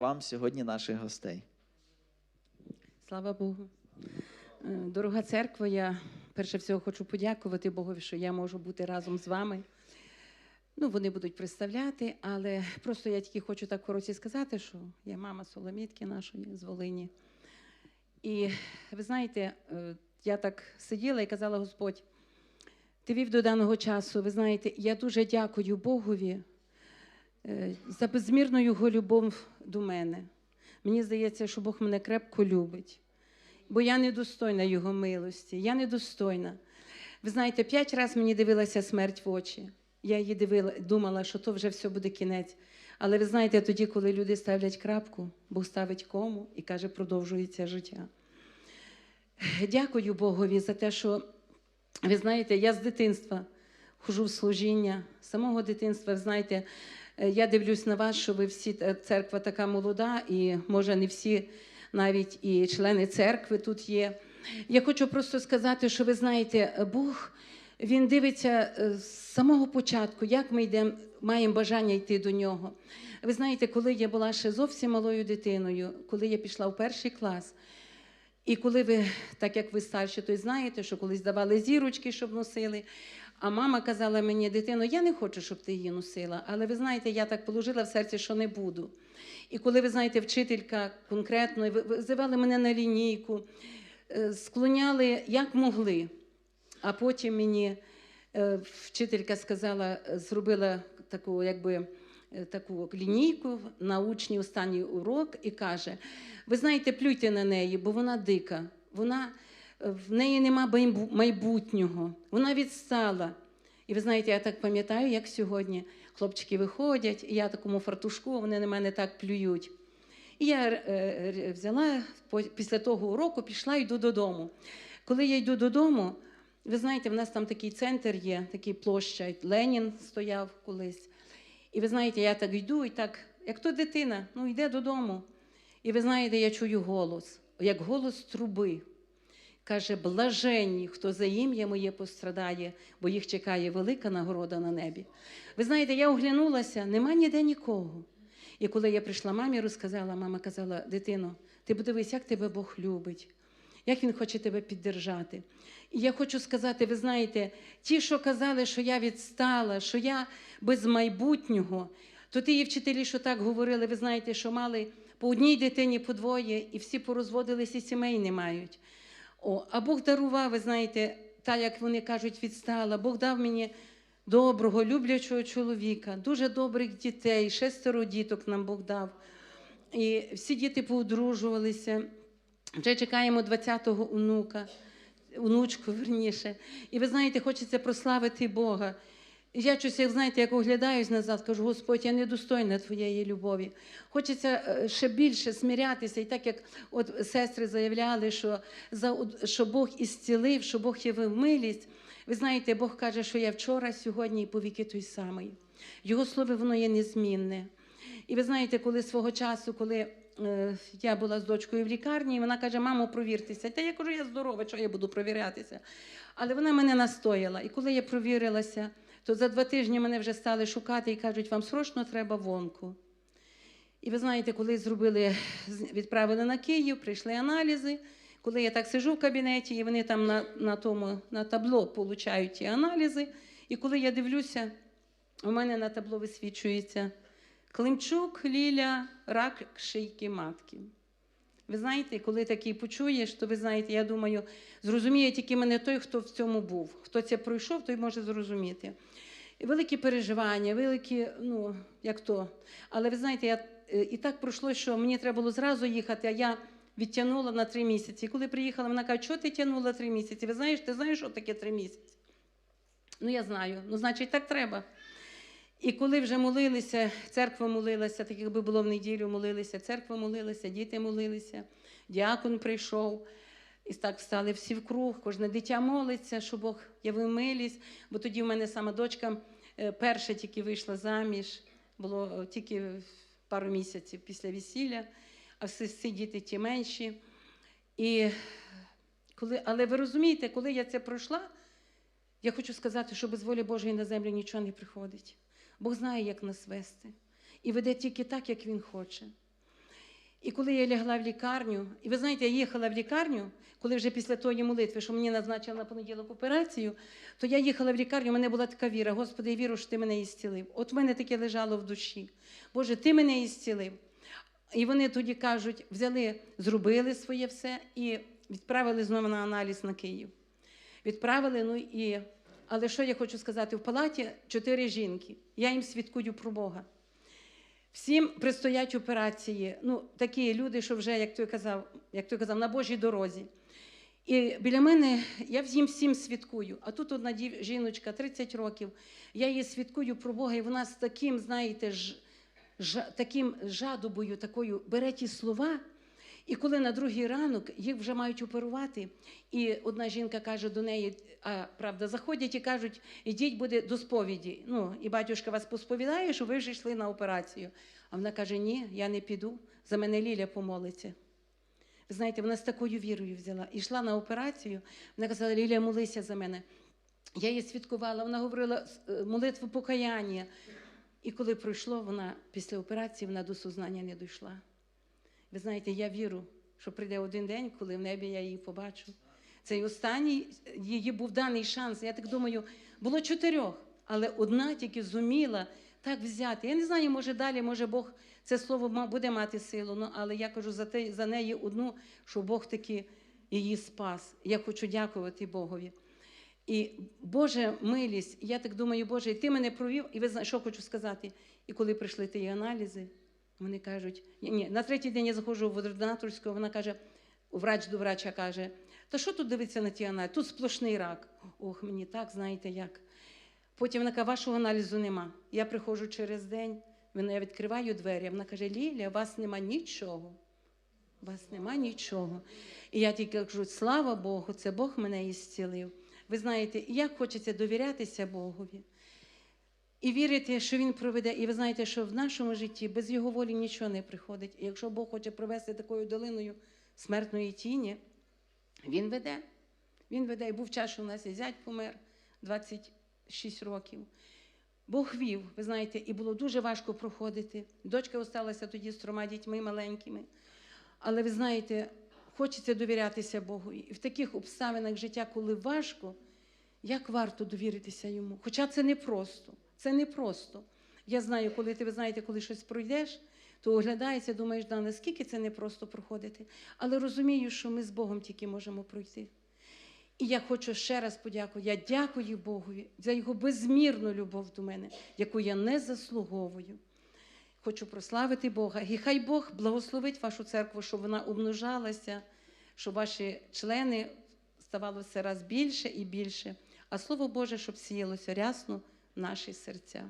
вам сьогодні наших гостей. Слава Богу. Е, Дорога церква, я перше всього хочу подякувати Богові, що я можу бути разом з вами. Ну, вони будуть представляти, але просто я тільки хочу так коротко сказати, що я мама Соломітки нашої з Волині. І ви знаєте, е, я так сиділа і казала, Господь, ти вів до даного часу. Ви знаєте, я дуже дякую Богові за безмірну його любов до мене. Мені здається, що Бог мене крепко любить, бо я недостойна Його милості, я недостойна. Ви знаєте, п'ять разів мені дивилася смерть в очі. Я її дивила, думала, що то вже все буде кінець. Але ви знаєте, тоді, коли люди ставлять крапку, Бог ставить кому і каже, продовжується життя. Дякую Богові за те, що ви знаєте, я з дитинства хожу в служіння, з самого дитинства, ви знаєте, е, я дивлюсь на вас, що ви всі е, церква така молода, і може не всі навіть і члени церкви тут є. Я хочу просто сказати, що ви знаєте, Бог він дивиться е, з самого початку, як ми йдемо, маємо бажання йти до нього. Ви знаєте, коли я була ще зовсім малою дитиною, коли я пішла в перший клас. І коли ви, так як ви старші, то й знаєте, що колись давали зірочки, щоб носили. А мама казала мені, дитино, я не хочу, щоб ти її носила. Але ви знаєте, я так положила в серці, що не буду. І коли ви знаєте, вчителька конкретно визивали мене на лінійку, е, склоняли як могли. А потім мені е, вчителька сказала, зробила таку, якби. е, Таку лінійку на учні останній урок і каже: ви знаєте, плюйте на неї, бо вона дика, вона в неї нема майбутнього, вона відстала. І ви знаєте, я так пам'ятаю, як сьогодні хлопчики виходять, і я такому фартушку, вони на мене так плюють. І я е, е, взяла після того уроку, пішла йду додому. Коли я йду додому, ви знаєте, в нас там такий центр є, такий площа, Ленін стояв колись. І ви знаєте, я так йду, і так, як то дитина, ну йде додому. І ви знаєте, я чую голос, як голос труби. Каже, блаженні, хто за ім'я моє пострадає, бо їх чекає велика нагорода на небі. Ви знаєте, я оглянулася, нема ніде нікого. І коли я прийшла мамі, розказала, мама казала: дитино, ти подивись, як тебе Бог любить, як Він хоче тебе піддержати. І я хочу сказати, ви знаєте, ті, що казали, що я відстала, що я без майбутнього, то ті вчителі, що так говорили, ви знаєте, що мали по одній дитині по двоє, і всі порозводилися, і сімей не мають. О, а Бог дарував, ви знаєте, та, як вони кажуть, відстала. Бог дав мені доброго, люблячого чоловіка, дуже добрих дітей, шестеро діток нам Бог дав. І всі діти поодружувалися. Вже чекаємо 20-го онука, онучку верніше. І ви знаєте, хочеться прославити Бога. Я щось, як знаєте, як оглядаюсь назад, кажу, Господь, я недостойна твоєї любові. Хочеться е, ще більше смирятися. І так як от сестри заявляли, що, за, що Бог ісцілив, що Бог явив милість. Ви знаєте, Бог каже, що я вчора, сьогодні і повіки той самий. Його слово воно є незмінне. І ви знаєте, коли свого часу, коли е, я була з дочкою в лікарні, вона каже: мамо, провіртеся. Та я кажу, я здорова, що я буду провірятися. Але вона мене настояла. І коли я провірилася, то за два тижні мене вже стали шукати і кажуть, вам срочно треба вонку. І ви знаєте, коли зробили, відправили на Київ, прийшли аналізи. Коли я так сижу в кабінеті, і вони там на, на, тому, на табло получають ті аналізи. І коли я дивлюся, у мене на табло висвічується Климчук, Ліля, рак шийки матки. Ви знаєте, коли такий почуєш, то ви знаєте, я думаю, зрозуміє тільки мене той, хто в цьому був. Хто це пройшов, той може зрозуміти. Великі переживання, великі, ну, як то. Але ви знаєте, я е, і так пройшло, що мені треба було зразу їхати, а я відтягнула на три місяці. І коли приїхала, вона каже, чого ти тягнула три місяці? Ви знаєш, ти знаєш, що таке три місяці? Ну, я знаю. Ну, значить, так треба. І коли вже молилися, церква молилася, так якби було в неділю, молилися, церква молилася, діти молилися, діакон прийшов. І так стали всі в круг, кожне дитя молиться, що Бог явив милість. Бо тоді в мене сама дочка е, перша тільки вийшла заміж, було е, тільки пару місяців після весілля, а всі, всі діти ті менші. І коли, але ви розумієте, коли я це пройшла, я хочу сказати, що без волі Божої на землю нічого не приходить. Бог знає, як нас вести. І веде тільки так, як Він хоче. І коли я лягла в лікарню, і ви знаєте, я їхала в лікарню, коли вже після тої молитви, що мені назначили на понеділок операцію, то я їхала в лікарню, у мене була така віра. Господи, я вірю, що ти мене ісцілив. От в мене таке лежало в душі. Боже, ти мене ісцілив. І вони тоді кажуть, взяли, зробили своє все і відправили знову на аналіз на Київ. Відправили, ну і. Але що я хочу сказати? В палаті чотири жінки. Я їм свідкую про Бога. Всім предстоять операції. Ну, такі люди, що вже, як той казав, як той казав, на Божій дорозі. І біля мене я всім всім свідкую. А тут одна дів, жіночка, 30 років. Я її свідкую про Бога, і вона з таким, знаєте, ж, ж, таким жадобою, такою бере ті слова. І коли на другий ранок їх вже мають оперувати, і одна жінка каже до неї, а правда, заходять і кажуть, ідіть буде до сповіді. Ну, і батюшка вас посповідає, що ви вже йшли на операцію. А вона каже: Ні, я не піду, за мене Ліля помолиться. Ви знаєте, вона з такою вірою взяла. І йшла на операцію. Вона казала, Лілія, молися за мене. Я її свідкувала, вона говорила е, молитву покаяння. І коли пройшло, вона після операції вона до сознання не дійшла. Ви знаєте, я вірю, що прийде один день, коли в небі я її побачу. Цей останній її був даний шанс. Я так думаю, було чотирьох, але одна тільки зуміла так взяти. Я не знаю, може далі, може Бог це слово буде мати силу. Ну, але я кажу за те, за неї одну, що Бог таки її спас. Я хочу дякувати Богові. І Боже милість, я так думаю, Боже, і ти мене провів, і ви знаєте, що хочу сказати. І коли прийшли ті аналізи, вони кажуть, ні, на третій день я заходжу в ординаторську, вона каже, врач до врача каже, та що тут дивитися на ті аналізи? Тут сплошний рак. Ох, мені так, знаєте як. Потім вона каже, вашого аналізу нема. Я приходжу через день, я відкриваю двері, вона каже, Ліля, у вас нема нічого. У вас нема нічого. І я тільки кажу, слава Богу, це Бог мене ісцілив. Ви знаєте, як хочеться довірятися Богові і вірити, що Він проведе. І ви знаєте, що в нашому житті без Його волі нічого не приходить. І якщо Бог хоче провести такою долиною смертної тіні, Він веде. Він веде. І був час, що у нас і зять помер 26 років. Бог вів, ви знаєте, і було дуже важко проходити. Дочка осталася тоді з трьома дітьми маленькими. Але ви знаєте, хочеться довірятися Богу. І в таких обставинах життя, коли важко, як варто довіритися йому? Хоча це не просто. Це не просто. Я знаю, коли ти ви знаєте, коли щось пройдеш, то оглядається, думаєш, да, наскільки це не просто проходити. Але розумію, що ми з Богом тільки можемо пройти. І я хочу ще раз подякувати. Я дякую Богові за його безмірну любов до мене, яку я не заслуговую. Хочу прославити Бога. І хай Бог благословить вашу церкву, щоб вона умножалася, щоб ваші члени ставало все раз більше і більше. А Слово Боже, щоб сіялося рясно наші серця.